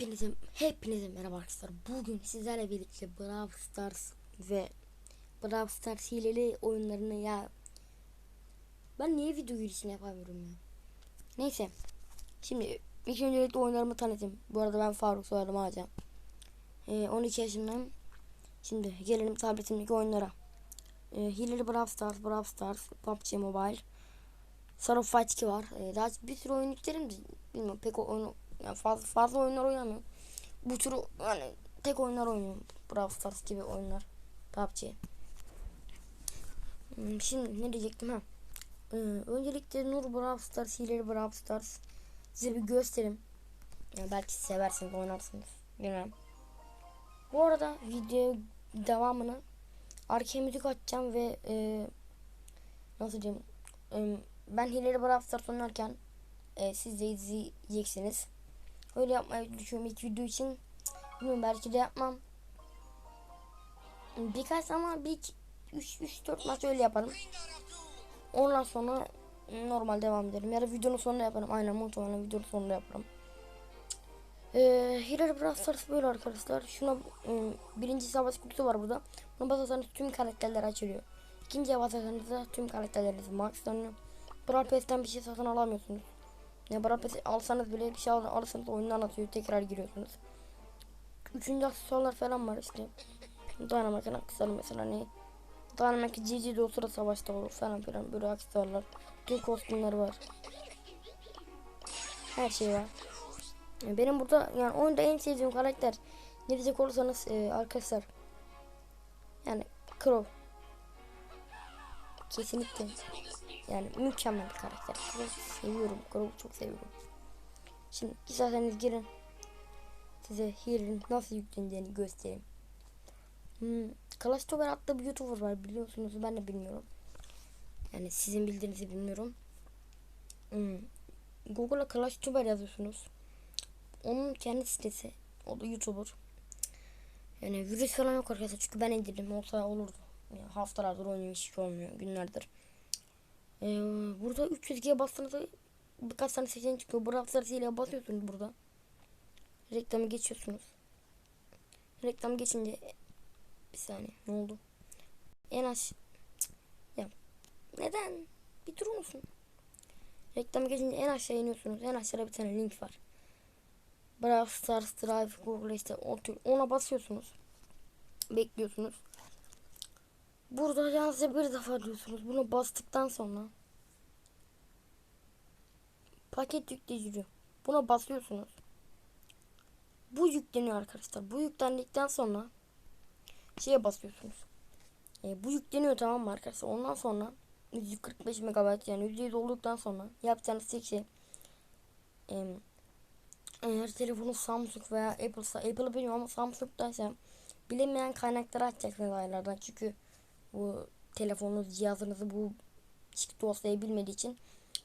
Hepinize, hepinize merhaba arkadaşlar. Bugün sizlerle birlikte Brawl Stars ve Brawl Stars hileli oyunlarını ya ben niye video girişini yapamıyorum ya. Neyse. Şimdi ilk öncelikle oyunlarımı tanıtayım. Bu arada ben Faruk soyadım Ağaca. Ee, 12 yaşındayım. Şimdi gelelim tabletimdeki oyunlara. Ee, hileli Brawl Stars, Brawl Stars, PUBG Mobile. Sarı Fight 2 var. Ee, daha bir sürü oyun yüklerim de bilmiyorum pek oyunu yani fazla fazla oyunlar oynamıyorum. Bu tür yani tek oyunlar oynuyorum. Brawl Stars gibi oyunlar. PUBG. Hmm, Şimdi ne diyecektim ha? Ee, öncelikle Nur Brawl Stars, Hileli Brawl Stars size bir gösterim. Yani belki seversiniz, oynarsınız. Bilmem. Bu arada video devamını arkaya müzik açacağım ve e, nasıl diyeyim e, ben Hileli Brawl Stars oynarken e, siz de izleyeceksiniz. Öyle yapmayı düşünüyorum ilk video için. Bilmiyorum belki de yapmam. Birkaç ama bir 3 3 4 maç öyle yaparım. Ondan sonra normal devam ederim. Ya da videonun sonunda yaparım. Aynen muhtemelen videonun sonunda yaparım. Ee, Hilal Brawl böyle arkadaşlar. Şuna ıı, birinci savaş kutusu var burada. Buna basarsanız tüm karakterler açılıyor. İkinciye basarsanız da tüm karakterleriniz maxlanıyor. Brawl Pass'ten bir şey satın alamıyorsunuz. Ne Pass alsanız bile bir şey al alırsanız oyundan atıyor. Tekrar giriyorsunuz. Üçüncü aksesuarlar falan var işte. Dynamite'ın aksesuarı mesela ne? Dynamite GG de o sıra savaşta olur falan filan böyle aksesuarlar. Tüm kostümler var. Her şey var. Benim burada yani oyunda en sevdiğim karakter ne diyecek olursanız e, arkadaşlar yani Crow kesinlikle yani mükemmel bir karakter. Seviyorum. Crow'u çok seviyorum. Şimdi isterseniz girin. Size Hero'ın nasıl yükleneceğini göstereyim. Hmm, Clash Tower adlı bir YouTuber var biliyorsunuz ben de bilmiyorum. Yani sizin bildiğinizi bilmiyorum. Hmm, Google'a Clash Tower yazıyorsunuz. Onun kendi sitesi. O da YouTuber. Yani virüs falan yok arkadaşlar çünkü ben indirdim olsa olurdu. Yani haftalardır oynuyor hiç olmuyor günlerdir. Ee, burada 300G'ye bastığınızda birkaç tane seçenek çıkıyor. Stars ile basıyorsunuz burada. Reklamı geçiyorsunuz. Reklam geçince bir saniye ne oldu? En aş ya neden? Bir durur musun? Reklam geçince en aşağı iniyorsunuz. En aşağıda bir tane link var. Brawl Stars Drive Google işte ona basıyorsunuz. Bekliyorsunuz. Burada yalnızca bir defa diyorsunuz. Bunu bastıktan sonra paket yükleyici. Buna basıyorsunuz. Bu yükleniyor arkadaşlar. Bu yüklendikten sonra şeye basıyorsunuz. E, bu yükleniyor tamam mı arkadaşlar? Ondan sonra 145 MB yani %100 olduktan sonra yapacağınız tek şey e, eğer telefonu Samsung veya Apple'sa Apple'ı bilmiyorum ama Samsung'daysa bilinmeyen kaynakları açacaksınız aylardan çünkü bu telefonunuz cihazınızı bu dosyayı bilmediği için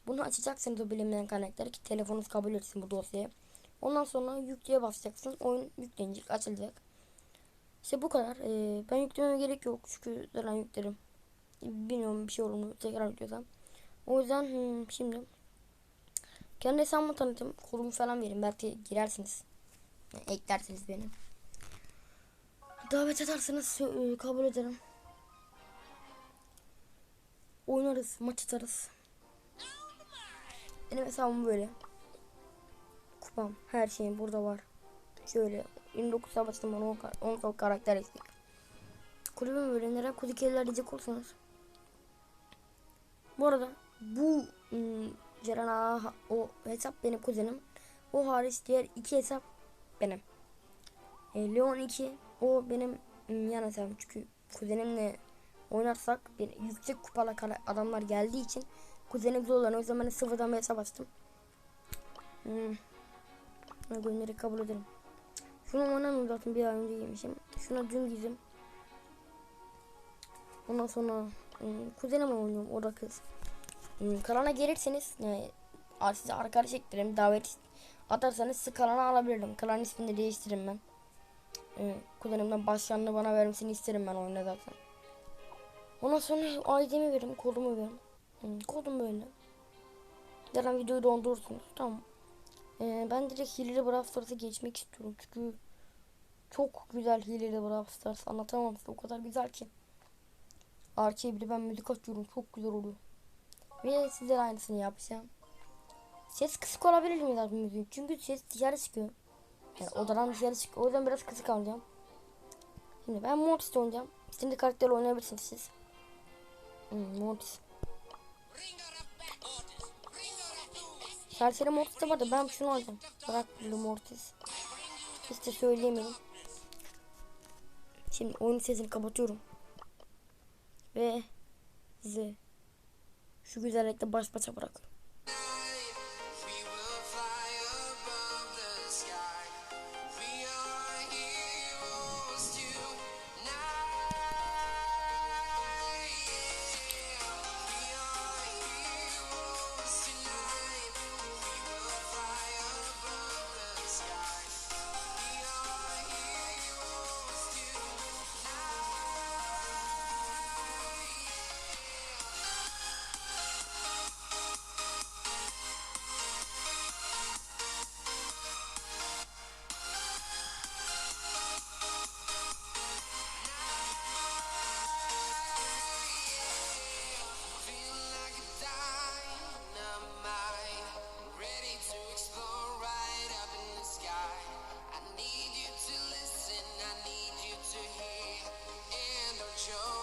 bunu açacaksınız o bilinmeyen kaynakları ki telefonunuz kabul etsin bu dosyayı. Ondan sonra yükleye basacaksınız. Oyun yüklenecek, açılacak. İşte bu kadar. Ee, ben yüklememe gerek yok. Çünkü zaten yüklerim. Bilmiyorum bir şey olur mu tekrar yüklesem. O yüzden hmm, şimdi kendi hesabımı tanıtayım. Kodumu falan verin. Belki girersiniz. Eklersiniz beni. Davet ederseniz e, kabul ederim. Oynarız, maç atarız. Benim hesabım böyle. Kupam, her şeyim burada var. Şöyle 29 savaştım bana 10, kar 10 karakter eksik. Kulübüm böyle neren kudikeler diyecek olsanız. Bu arada bu ım, Ceren Ağa, o hesap benim kuzenim. O hariç diğer iki hesap benim. E, Leon 2 o benim ım, yan hesabım çünkü kuzenimle oynarsak bir yüksek kupalı adamlar geldiği için kuzenim zorlanıyor. O yüzden ben de sıfırdan bir hesap açtım. Hmm. Ben Gönülleri kabul ederim. Şunu oynamıyorum zaten bir ay önce yemişim. Şuna dün giydim. Ondan sonra hmm, kuzenim oynuyorum o da kız. Hmm, kanala gelirseniz yani size arkadaş eklerim davet atarsanız sizi kanala alabilirim. Kanalın ismini de değiştiririm ben. Hmm, kuzenimden başkanlığı bana vermesini isterim ben oyunda zaten. Ondan sonra ID'mi veririm, kodumu veririm. Hmm, kodum böyle. Zaten videoyu dondurursunuz. Tamam. Ee, ben direkt hileli Brawl Stars'a geçmek istiyorum çünkü çok güzel hileli Brawl Stars anlatamam size o kadar güzel ki. Arkaya bile ben müzik açıyorum çok güzel oluyor. Ve sizler aynısını yapacağım. Ses kısık olabilir mi biraz müziğin? Çünkü ses dışarı çıkıyor. Yani odadan dışarı çıkıyor. O yüzden biraz kısık alacağım. Şimdi ben Mortis oynayacağım. Şimdi karakter oynayabilirsiniz siz. Hmm, Mortis. Serseri Mortis de vardı. Ben şunu alacağım. Bırak Blue Mortis. Hiç de söyleyemedim. Şimdi oyun sesini kapatıyorum. Ve sizi şu güzellikle baş başa bırakıyorum. Show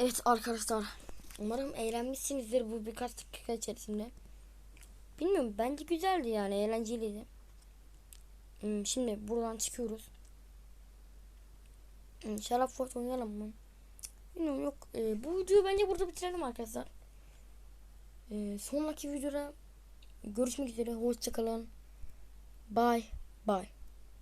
Evet arkadaşlar. Umarım eğlenmişsinizdir bu birkaç dakika içerisinde. Bilmiyorum bence güzeldi yani eğlenceliydi. Hmm, Şimdi buradan çıkıyoruz. Hmm, Şarap Fort oynayalım mı? Bilmiyorum yok. Ee, bu videoyu bence burada bitirelim arkadaşlar. Ee, sonraki videoda görüşmek üzere. Hoşçakalın. Bye. Bye.